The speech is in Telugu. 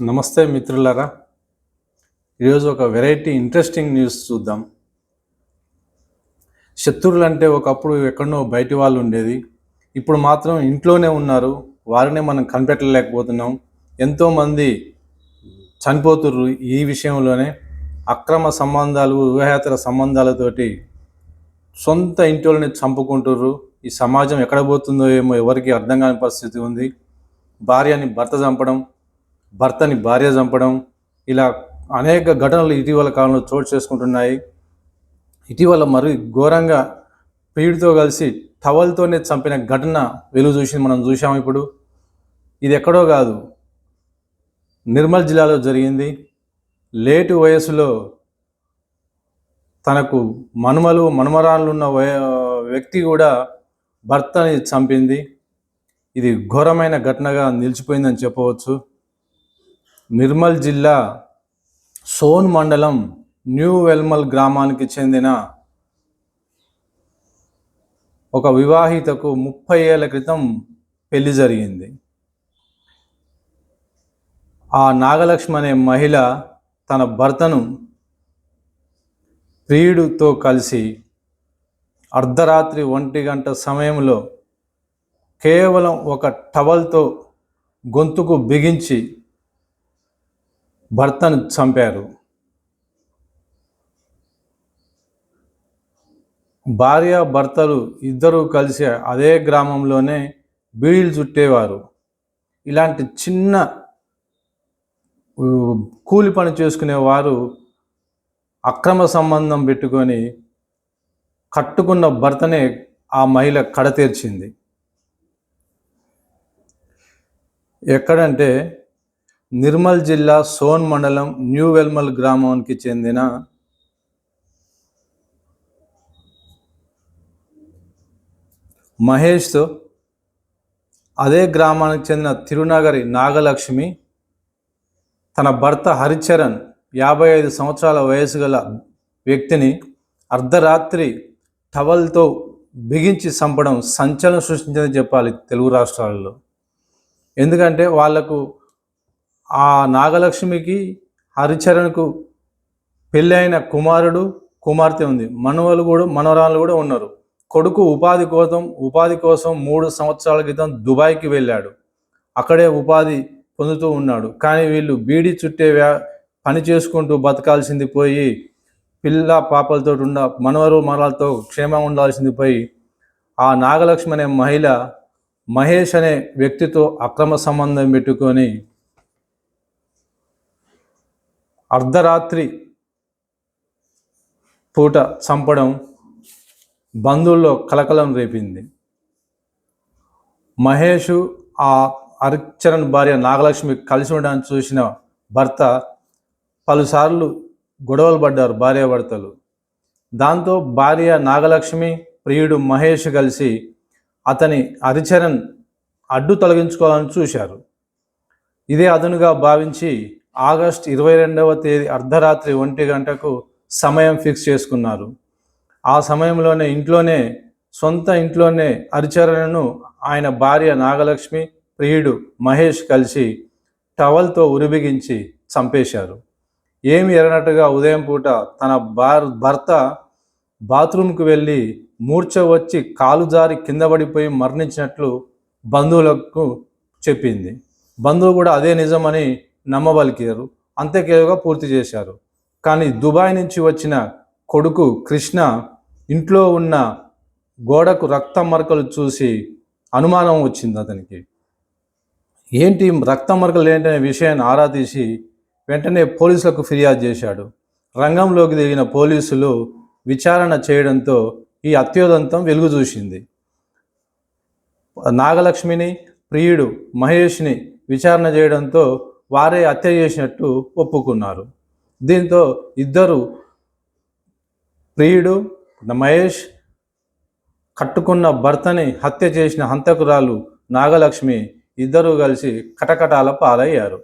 నమస్తే మిత్రులారా. ఈరోజు ఒక వెరైటీ ఇంట్రెస్టింగ్ న్యూస్ చూద్దాం. శత్రువులు అంటే ఒకప్పుడు ఎక్కడనో బయటి వాళ్ళు ఉండేది. ఇప్పుడు మాత్రం ఇంట్లోనే ఉన్నారు. వారినే మనం కనిపెట్టలేకపోతున్నాం. ఎంతోమంది చనిపోతుర్రు ఈ విషయంలోనే. అక్రమ సంబంధాలు వివాహేతర సంబంధాలతోటి సొంత ఇంట్లోనే చంపుకుంటుర్రు. ఈ సమాజం ఎక్కడ పోతుందో ఏమో ఎవరికి అర్థం కాని పరిస్థితి ఉంది. భార్యని భర్త చంపడం భర్తని భార్య చంపడం ఇలా అనేక ఘటనలు ఇటీవల కాలంలో చోటు చేసుకుంటున్నాయి. ఇటీవల మరి ఘోరంగా పీడితో కలిసి టవల్తోనే చంపిన ఘటన వెలుగు చూసింది మనం చూసాం ఇప్పుడు. ఇది ఎక్కడో కాదు నిర్మల్ జిల్లాలో జరిగింది. లేటు వయసులో తనకు మనుమలు మనుమరాళ్ళు ఉన్న వయ వ్యక్తి కూడా భర్తని చంపింది. ఇది ఘోరమైన ఘటనగా నిలిచిపోయిందని చెప్పవచ్చు. నిర్మల్ జిల్లా సోన్ మండలం న్యూ వెల్మల్ గ్రామానికి చెందిన ఒక వివాహితకు ముప్పై ఏళ్ళ క్రితం పెళ్ళి జరిగింది. ఆ నాగలక్ష్మి అనే మహిళ తన భర్తను ప్రియుడితో కలిసి అర్ధరాత్రి ఒంటి గంట సమయంలో కేవలం ఒక టవల్తో గొంతుకు బిగించి భర్తను చంపారు. భార్య భర్తలు ఇద్దరూ కలిసి అదే గ్రామంలోనే బీడీలు చుట్టేవారు. ఇలాంటి చిన్న కూలి పని చేసుకునేవారు అక్రమ సంబంధం పెట్టుకొని కట్టుకున్న భర్తనే ఆ మహిళ కడతీర్చింది. ఎక్కడంటే నిర్మల్ జిల్లా సోన్ మండలం న్యూ వెల్మల్ గ్రామానికి చెందిన మహేష్తో అదే గ్రామానికి చెందిన తిరునగరి నాగలక్ష్మి తన భర్త హరిచరణ్ యాభై ఐదు సంవత్సరాల వయసు గల వ్యక్తిని అర్ధరాత్రి టవల్తో బిగించి చంపడం సంచలనం సృష్టించిందని చెప్పాలి తెలుగు రాష్ట్రాలలో. ఎందుకంటే వాళ్ళకు ఆ నాగలక్ష్మికి హరిచరణ్కు పెళ్ళైన కుమారుడు కుమార్తె ఉంది. మనవలు కూడా మనవరాలు కూడా ఉన్నారు. కొడుకు ఉపాధి కోసం ఉపాధి కోసం మూడు సంవత్సరాల క్రితం దుబాయ్కి వెళ్ళాడు. అక్కడే ఉపాధి పొందుతూ ఉన్నాడు. కానీ వీళ్ళు బీడి చుట్టే వ్యా పని చేసుకుంటూ బతకాల్సింది పోయి పిల్ల పాపలతో ఉన్న మనవరు మనలతో క్షేమంగా ఉండాల్సింది పోయి ఆ నాగలక్ష్మి అనే మహిళ మహేష్ అనే వ్యక్తితో అక్రమ సంబంధం పెట్టుకొని అర్ధరాత్రి పూట చంపడం బంధువుల్లో కలకలం రేపింది. మహేషు ఆ హరిచరణ్ భార్య నాగలక్ష్మి కలిసి ఉండడానికి చూసిన భర్త పలుసార్లు గొడవలు పడ్డారు భార్యాభర్తలు. దాంతో భార్య నాగలక్ష్మి ప్రియుడు మహేష్ కలిసి అతని హరిచరణ్ అడ్డు తొలగించుకోవాలని చూశారు. ఇదే అదునుగా భావించి ఆగస్ట్ ఇరవై రెండవ తేదీ అర్ధరాత్రి ఒంటి గంటకు సమయం ఫిక్స్ చేసుకున్నారు. ఆ సమయంలోనే ఇంట్లోనే సొంత ఇంట్లోనే హరిచరణను ఆయన భార్య నాగలక్ష్మి ప్రియుడు మహేష్ కలిసి టవల్తో ఉరిబిగించి చంపేశారు. ఏమి ఎరనట్టుగా ఉదయం పూట తన భార్ భర్త బాత్రూంకు వెళ్ళి మూర్ఛ వచ్చి కాలు జారి కింద పడిపోయి మరణించినట్లు బంధువులకు చెప్పింది. బంధువు కూడా అదే నిజమని నమ్మబలికారు. అంత్యక్రియగా పూర్తి చేశారు. కానీ దుబాయ్ నుంచి వచ్చిన కొడుకు కృష్ణ ఇంట్లో ఉన్న గోడకు రక్త మరకలు చూసి అనుమానం వచ్చింది అతనికి. ఏంటి రక్త మరకలు ఏంటనే విషయాన్ని ఆరా తీసి వెంటనే పోలీసులకు ఫిర్యాదు చేశాడు. రంగంలోకి దిగిన పోలీసులు విచారణ చేయడంతో ఈ అత్యోదంతం వెలుగు చూసింది. నాగలక్ష్మిని ప్రియుడు మహేష్ని విచారణ చేయడంతో వారే హత్య చేసినట్టు ఒప్పుకున్నారు. దీంతో ఇద్దరు ప్రియుడు మహేష్ కట్టుకున్న భర్తని హత్య చేసిన హంతకురాలు నాగలక్ష్మి ఇద్దరూ కలిసి కటకటాల పాలయ్యారు.